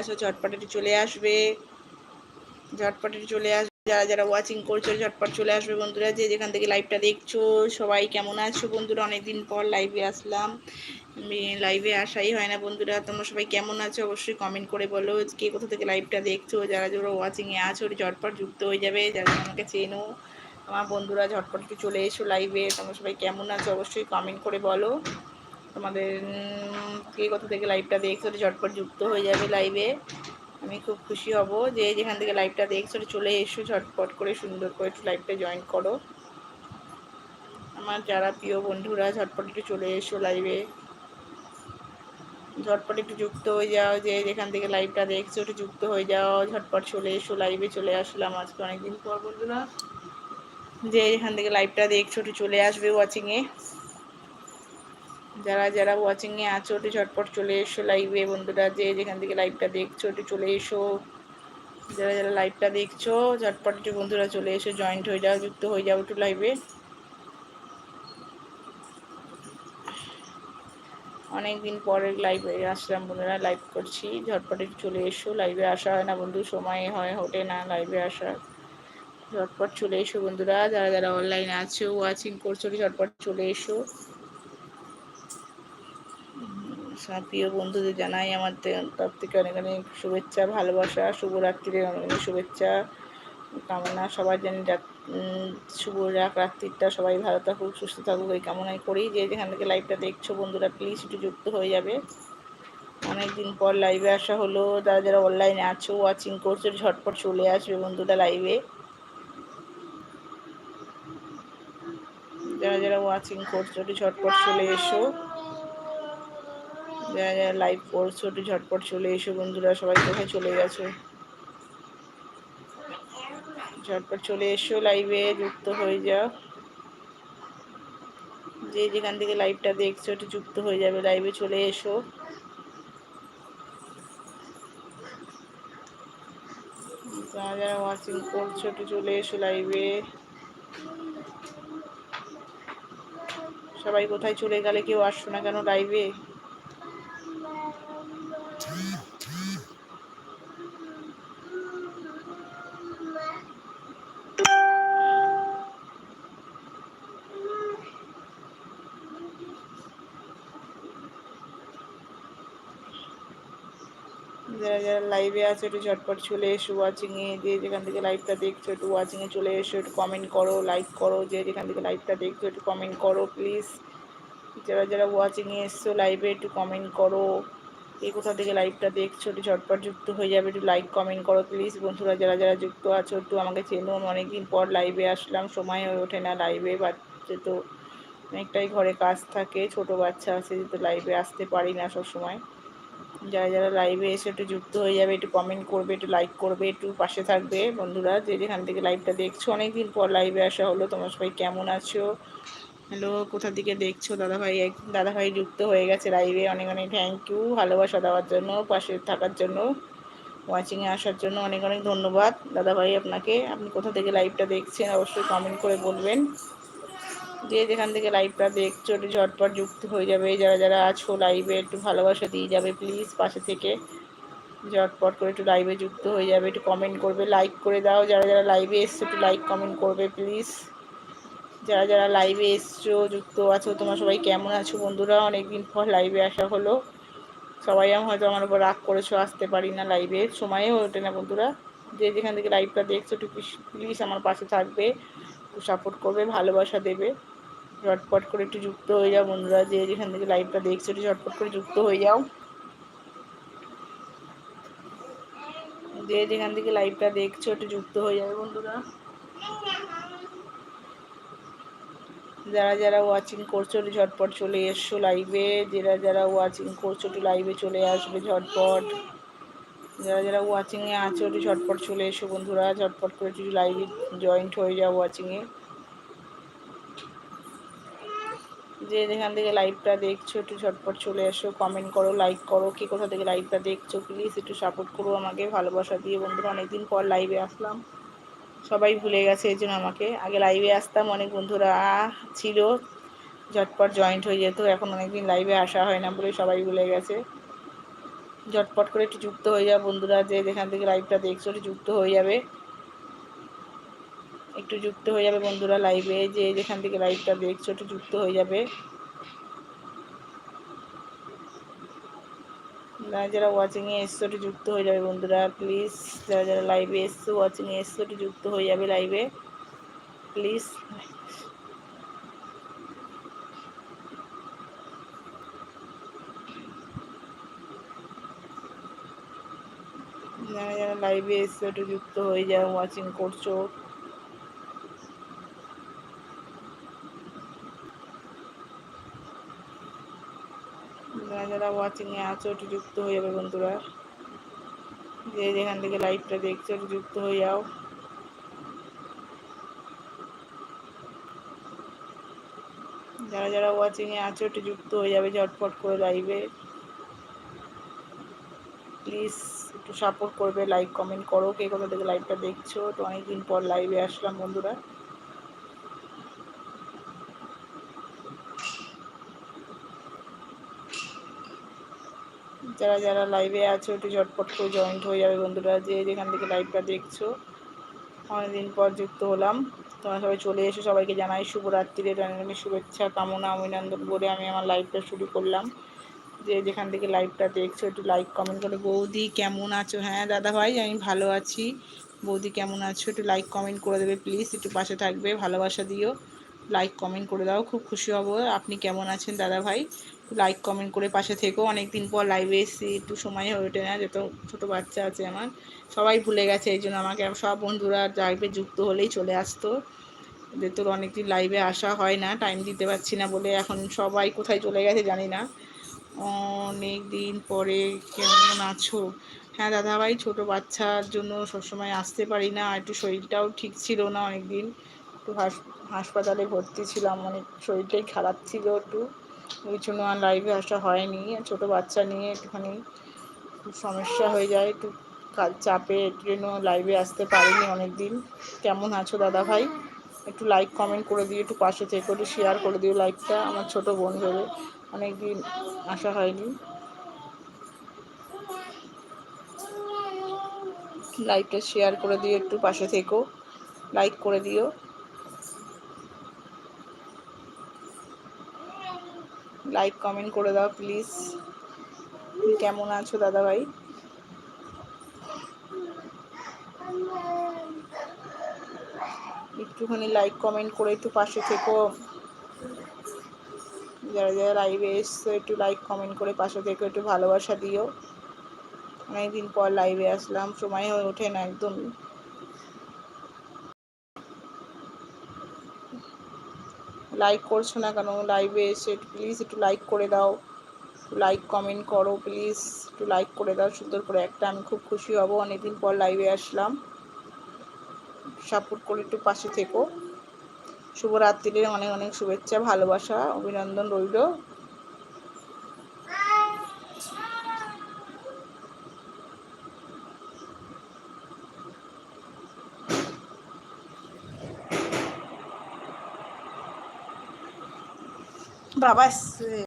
আসো ঝটপট একটু চলে আসবে। ঝটপট চলে আসবে, যারা যারা ওয়াচিং করছ ঝটপট চলে আসবে বন্ধুরা। যে যেখান থেকে লাইভটা দেখছ, সবাই কেমন আছো বন্ধুরা? অনেকদিন পর লাইভে আসলাম। লাইভে আসাই হয় না বন্ধুরা। তোমরা সবাই কেমন আছো? অবশ্যই কমেন্ট করে বলো কে কোথা থেকে লাইভটা দেখছ। যারা যারা ওয়াচিংয়ে আছো ঝটপট যুক্ত হয়ে যাবে। যারা আমাকে চেনো, আমার বন্ধুরা ঝটপট একটু চলে এসো লাইভে তোমরা সবাই কেমন আছো? অবশ্যই কমেন্ট করে বলো। তোমাদের কে কোথা থেকে লাইভটা দেখছ ঝটপট যুক্ত হয়ে যাবে লাইভে আমি খুব খুশি হব যে যেখান থেকে লাইভটা দেখছ চলে এসো ঝটপট করে, সুন্দর করে একটু লাইভটা জয়েন করো। আমার যারা প্রিয় বন্ধুরা, ঝটপট একটু চলে এসো লাইভে ঝটপট একটু যুক্ত হয়ে যাও, যে যেখান থেকে লাইভটা দেখছ, একটু যুক্ত হয়ে যাও, ঝটপট চলে এসো লাইভে চলে আসলাম আজকে অনেকদিন পর, বন্ধুরা। যে এখান থেকে লাইভটা দেখছ, একটু চলে আসবে ওয়াচিংয়ে যারা যারা ওয়াচিংয়ে আছো একটু ঝটপট চলে এসো লাইভে বন্ধুরা, যে যেখান থেকে লাইভটা দেখছ একটু চলে এসো। যারা যারা লাইভটা দেখছ, ঝটপট একটু বন্ধুরা চলে এসো জয়েন্ট হয়ে যাও, যুক্ত হয়ে যাও একটু লাইভে অনেক দিন পরে লাইভে আসলাম বন্ধুরা লাইভ করছি। ঝটপট একটু চলে এসো লাইভে আসা হয় না বন্ধু, সময় হয় হোটে না লাইভে আসা। ঝটপট চলে এসো বন্ধুরা, যারা যারা অনলাইনে আছো ওয়াচিং করছ ঝটপট চলে এসো। সব প্রিয় বন্ধুদের জানাই আমার তরফ থেকে অনেক অনেক শুভেচ্ছা, ভালোবাসা, শুভরাত্রির অনেক অনেক শুভেচ্ছা, কামনা সবাই জানি শুভ রাখ রাত্রিটা সবাই ভালো থাকুক, সুস্থ থাকুক, এই কামনাই করি যে যেখান থেকে লাইভটা দেখছ বন্ধুরা প্লিজ একটু যুক্ত হয়ে যাবে। অনেকদিন পর লাইভে আসা হলো, যারা যারা অনলাইনে আছো ওয়াচিং করছ, ঝটপট চলে আসবে বন্ধুরা লাইভে যারা যারা ওয়াচিং করছ, একটু ঝটপট চলে এসো। যারা যারা লাইভ করছ, একটু ঝটপট চলে এসো বন্ধুরা, সবাই কোথায় চলে গেছো? ঝটপট চলে এসো লাইভে যুক্ত হয়ে যাও। যে যেখান থেকে লাইভটা দেখছ, একটু যুক্ত হয়ে যাবে লাইভে চলে এসো। যারা যারা ওয়াচিং করছ, একটু চলে এসো লাইভে সবাই কোথায় চলে গেলে কেউ আসছো না কেন লাইভে যারা যারা লাইভে আছে, একটু ঝটপট চলে এসো ওয়াচিংয়ে যে যেখান থেকে লাইভটা দেখছ, একটু ওয়াচিংয়ে চলে এসো, একটু কমেন্ট করো লাইক করো, যে যেখান থেকে লাইভটা দেখছ, একটু কমেন্ট করো প্লিজ যারা যারা ওয়াচিংয়ে এসছো লাইভে একটু কমেন্ট করো। এই কোথা থেকে লাইভটা দেখছ, একটু ঝটপট যুক্ত হয়ে যাবে, একটু লাইক কমেন্ট করো প্লিজ বন্ধুরা, যারা যারা যুক্ত আছো, একটু আমাকে চেনো। অনেকদিন পর লাইভে আসলাম, সময় হয়ে ওঠে না লাইভে বাচ্চা তো অনেকটাই ঘরে কাজ থাকে, ছোট বাচ্চা আছে যেহেতু লাইভে আসতে পারি না সবসময়। যারা যারা লাইভে এসে একটু যুক্ত হয়ে যাবে, একটু কমেন্ট করবে, একটু লাইক করবে, একটু পাশে থাকবে। বন্ধুরা, যে যেখান থেকে লাইভটা দেখছ, অনেকদিন পর লাইভে আসা হলো। তোমার সবাই কেমন আছো? হ্যালো, কোথা থেকে দেখছ? দাদাভাই দাদাভাই যুক্ত হয়ে গেছে লাইভে অনেক অনেক থ্যাংক ইউ ভালোবাসা দেওয়ার জন্য, পাশে থাকার জন্য ওয়াচিংয়ে আসার জন্য অনেক অনেক ধন্যবাদ। দাদাভাই আপনাকে, আপনি কোথা থেকে লাইভটা দেখছেন অবশ্যই কমেন্ট করে বলবেন। যে যেখান থেকে লাইভটা দেখছ, একটু ঝটপট যুক্ত হয়ে যাবে। যারা যারা আছো লাইভে একটু ভালোবাসা দিয়ে যাবে প্লিজ পাশে থেকে ঝটপট করে একটু লাইভে যুক্ত হয়ে যাবে। একটু কমেন্ট করবে লাইক করে দাও। যারা যারা লাইভে এসছো, একটু লাইক কমেন্ট করবে প্লিজ যারা যারা লাইভে এসছো, যুক্ত আছো, তোমার সবাই কেমন আছো? বন্ধুরা, অনেকদিন পর লাইভে আসা হলো। সবাই আমি হয়তো আমার উপর রাগ করেছ, আসতে পারি না লাইভে সময়ে ওঠে না, বন্ধুরা। যে যেখান থেকে লাইভটা দেখছ, একটু প্লিজ আমার পাশে থাকবে। একটু সাপোর্ট করবে, ভালোবাসা দেবে। ঝটপট করে একটু যুক্ত হয়ে যাও, বন্ধুরা। যে যেখান থেকে লাইভটা দেখছ, একটু ঝটপট করে যুক্ত হয়ে যাও। যে যেখান থেকে লাইভটা দেখছ, একটু যুক্ত হয়ে যাবে, বন্ধুরা। যারা যারা ওয়াচিং করছ ঝটপট চলে এসছো লাইভে যারা যারা ওয়াচিং করছ, একটু লাইভে চলে আসবে ঝটপট। যারা যারা ওয়াচিংয়ে আছো, একটু ঝটপট চলে এসো বন্ধুরা। ঝটপট করে একটু লাইভে জয়েন্ট হয়ে যাও ওয়াচিংয়ে যে যেখান থেকে লাইভটা দেখছ, একটু ঝটপট চলে এসো। কমেন্ট করো লাইক করো, কে কোথা থেকে লাইভটা দেখছ প্লিজ একটু সাপোর্ট করো আমাকে। ভালোবাসা দিয়ে বন্ধুরা, অনেকদিন পর লাইভে আসলাম। সবাই ভুলে গেছে, এই জন্য আমাকে। আগে লাইভে আসতাম, অনেক বন্ধুরা ছিল, ঝটপট জয়েন্ট হয়ে যেত, এখন অনেকদিন লাইভে আসা হয় না বলে সবাই ভুলে গেছে। ঝটপট করে একটু যুক্ত হয়ে যাবে বন্ধুরা, যে যেখান থেকে লাইভটা দেখছ একটু যুক্ত হয়ে যাবে। একটু যুক্ত হয়ে যাবে বন্ধুরা লাইভে যে যেখান থেকে লাইভটা দেখছ একটু যুক্ত হয়ে যাবে। যারা ওয়াচিংয়ে এসছো, একটু যুক্ত হয়ে যাবে বন্ধুরা। প্লিজ যারা যারা লাইভে এসছো ওয়াচিংয়ে এসছো, একটু যুক্ত হয়ে যাবে লাইভে প্লিজ যারা যারা লাইভে এসছো, একটু যুক্ত হয়ে যাও ওয়াচিং করছ। যারা যারা ওয়াচিংয়ে আছো, একটু যুক্ত হয়ে যাবে বন্ধুরা। যে যেখান থেকে লাইভটা দেখছ, একটু যুক্ত হয়ে যাও। যারা যারা ওয়াচিংয়ে আছো, একটু যুক্ত হয়ে যাবে ঝটপট করে লাইভে প্লিজ একটু সাপোর্ট করবে লাইক কমেন্ট করো, কে কোথা থেকে লাইভটা দেখছ। তো অনেকদিন পর লাইভে আসলাম বন্ধুরা। যারা যারা লাইভে আছো, একটু ঝটপট করে জয়েন্ট হয়ে যাবে বন্ধুরা। যে যেখান থেকে লাইভটা দেখছ, অনেকদিন পর যুক্ত হলাম। তোমরা সবাই চলে এসো, সবাইকে জানাই শুভরাত্রির আমি শুভেচ্ছা, কামনা, অভিনন্দন বলে আমি আমার লাইভটা শুরু করলাম। যে যেখান থেকে লাইভটা দেখছ, একটু লাইক কমেন্ট করে, বৌদি কেমন আছো? হ্যাঁ দাদা ভাই, আমি ভালো আছি। বৌদি কেমন আছো? একটু লাইক কমেন্ট করে দেবে প্লিজ একটু পাশে থাকবে, ভালোবাসা দিও। লাইক কমেন্ট করে দাও, খুব খুশি হব। আপনি কেমন আছেন, দাদা ভাই? লাইক কমেন্ট করে পাশে থেকো। অনেক দিন পর লাইভে এসেছি, একটু সময় হয়ে ওঠে না যত ছোটো বাচ্চা আছে আমার। সবাই ভুলে গেছে, এই জন্য আমাকে সব বন্ধুরা লাইভে যুক্ত হলেই চলে আসতো। যে তোর অনেকদিন লাইভে আসা হয় না টাইম দিতে পারছি না বলে এখন সবাই কোথায় চলে গেছে জানি না। অনেক দিন পরে কেমন আছো? হ্যাঁ দাদাভাই, ছোটো বাচ্চার জন্য সবসময় আসতে পারি না, একটু শরীরটাও ঠিক ছিল না অনেক দিন একটু হাসপাতালে ভর্তি ছিলাম অনেক শরীরটাই খারাপ ছিল একটু। ওই জন্য আর লাইভে আসা হয়নি। ছোটো বাচ্চা নিয়ে একটুখানি সমস্যা হয়ে যায়। একটু কাজ চাপে জন্য লাইভে আসতে পারিনি অনেক দিন কেমন আছো দাদা ভাই? একটু লাইক কমেন্ট করে দিও, একটু পাশে থেকে, একটু শেয়ার করে দিও লাইকটা আমার ছোট বোন ভেবে অনেক দিন আসা হয়নি। লাইকটা শেয়ার করে দিও, একটু পাশে থেকো। লাইক করে দিও। লাইক কমেন্ট করে দাও প্লিজ কেমন আছো দাদা ভাই একটুখানি লাইক কমেন্ট করে একটু পাশে থেকো। যারা যারা লাইভে এসছো, একটু লাইক কমেন্ট করে পাশে থেকে, একটু ভালোবাসা দিও। অনেকদিন পর লাইভে আসলাম, সময় হয়ে ওঠে না একদম। লাইক করছ না কেন? লাইভে এসে প্লিজ একটু লাইক করে দাও। লাইক কমেন্ট করো প্লিজ একটু লাইক করে দাও সুন্দর করে। একটা আমি খুব খুশি হব, অনেকদিন পর লাইভে আসলাম। সাপোর্ট করে একটু পাশে থেকো। শুভরাত্রির অনেক অনেক শুভেচ্ছা, ভালোবাসা, অভিনন্দন রইল। para.